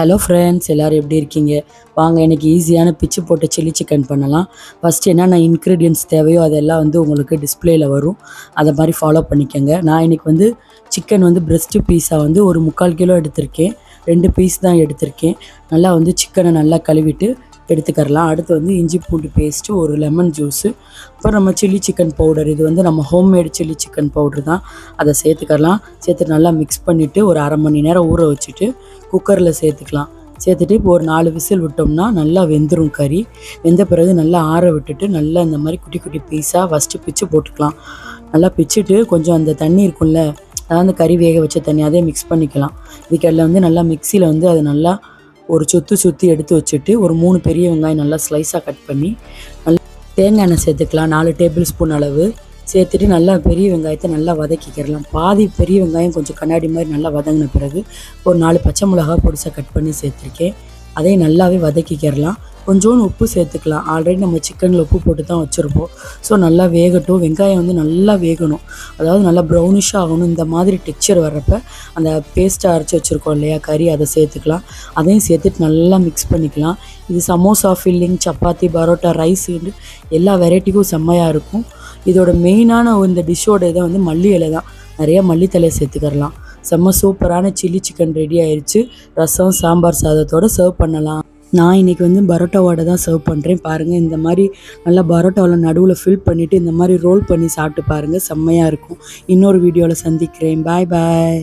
Hello friends எல்லோரும் எப்படி இருக்கீங்க? வாங்க எனக்கு ஈஸியான பிச்சு போட்டு சில்லி சிக்கன் பண்ணலாம். ஃபஸ்ட்டு என்னென்ன இன்க்ரீடியன்ஸ் தேவையோ அதெல்லாம் வந்து உங்களுக்கு டிஸ்பிளேயில் வரும். அதை மாதிரி ஃபாலோ பண்ணிக்கோங்க. நான் இன்றைக்கி வந்து சிக்கன் வந்து பிரெஸ்ட்டு பீஸாக வந்து ஒரு முக்கால் கிலோ எடுத்திருக்கேன். ரெண்டு பீஸ் தான் எடுத்திருக்கேன். நல்லா வந்து சிக்கனை நல்லா கழுவிட்டு எடுத்துக்கரலாம் அடுத்து வந்து இஞ்சி பூண்டு பேஸ்ட்டு ஒரு லெமன் ஜூஸு அப்புறம் நம்ம சில்லி சிக்கன் பவுடர் இது வந்து நம்ம ஹோம்மேடு சில்லி சிக்கன் பவுடர் தான். அதை சேர்த்துக்கலாம் சேர்த்து நல்லா மிக்ஸ் பண்ணிவிட்டு ஒரு அரை மணி நேரம் ஊற வச்சுட்டு குக்கரில் சேர்த்துக்கலாம். சேர்த்துட்டு இப்போ ஒரு நாலு விசில் விட்டோம்னா நல்லா வெந்துடும் கறி. வெந்த பிறகு நல்லா ஆற விட்டுட்டு நல்லா இந்த மாதிரி குட்டி குட்டி பீஸாக ஃபஸ்ட்டு பிச்சு போட்டுக்கலாம். நல்லா பிச்சுட்டு கொஞ்சம் அந்த தண்ணி இருக்கும்ல அதாவது அந்த கறி வேக வச்ச தண்ணி அதே மிக்ஸ் பண்ணிக்கலாம். இதுக்கெல்லாம் வந்து நல்லா மிக்சியில் வந்து அது நல்லா ஒரு சுற்றி சுற்றி எடுத்து வச்சுட்டு ஒரு மூணு பெரிய வெங்காயம் நல்லா ஸ்லைஸாக கட் பண்ணி நல்லா தேங்காய் எண்ணெய் சேர்த்துக்கலாம். நாலு டேபிள் ஸ்பூன் அளவு சேர்த்துட்டு நல்லா பெரிய வெங்காயத்தை நல்லா வதக்கிக்கிறலாம். பாதி பெரிய வெங்காயம் கொஞ்சம் கண்ணாடி மாதிரி நல்லா வதங்கின பிறகு ஒரு நாலு பச்சை மிளகா பொடிசாக கட் பண்ணி சேர்த்துருக்கேன். அதையும் நல்லாவே வதக்கிக்கிறலாம் கொஞ்சோண்டு உப்பு சேர்த்துக்கலாம். ஆல்ரெடி நம்ம சிக்கனில் உப்பு போட்டு தான் வச்சுருப்போம். ஸோ நல்லா வேகட்டும். வெங்காயம் வந்து நல்லா வேகணும். அதாவது நல்லா ப்ரௌனிஷாக ஆகணும். இந்த மாதிரி டெக்ஸ்சர் வர்றப்ப அந்த பேஸ்ட்டை அரைச்சி வச்சுருக்கோம் இல்லையா? கறி அதை சேர்த்துக்கலாம். அதையும் சேர்த்துட்டு நல்லா மிக்ஸ் பண்ணிக்கலாம். இது சமோசா ஃபில்லிங் சப்பாத்தி பரோட்டா ரைஸ் எல்லா வெரைட்டிக்கும் செம்மையாக இருக்கும். இதோட மெயினான இந்த டிஷ்ஷோட இதை வந்து மல்லி இலை தான் நிறைய மல்லித்தலை சேர்த்துக்கிறலாம் செம்ம சூப்பரான சில்லி சிக்கன் ரெடி ஆயிடுச்சு ரசம் சாம்பார் சாதத்தோடு சர்வ் பண்ணலாம். நான் இன்றைக்கி வந்து பரோட்டாவோட தான் சர்வ் பண்ணுறேன் பாருங்கள் இந்த மாதிரி நல்லா பரோட்டாவில் நடுவில் ஃபில் பண்ணிவிட்டு இந்த மாதிரி ரோல் பண்ணி சாப்பிட்டு பாருங்கள் செம்மையாக இருக்கும். இன்னொரு வீடியோவில் சந்திக்கிறேன். பாய் பாய்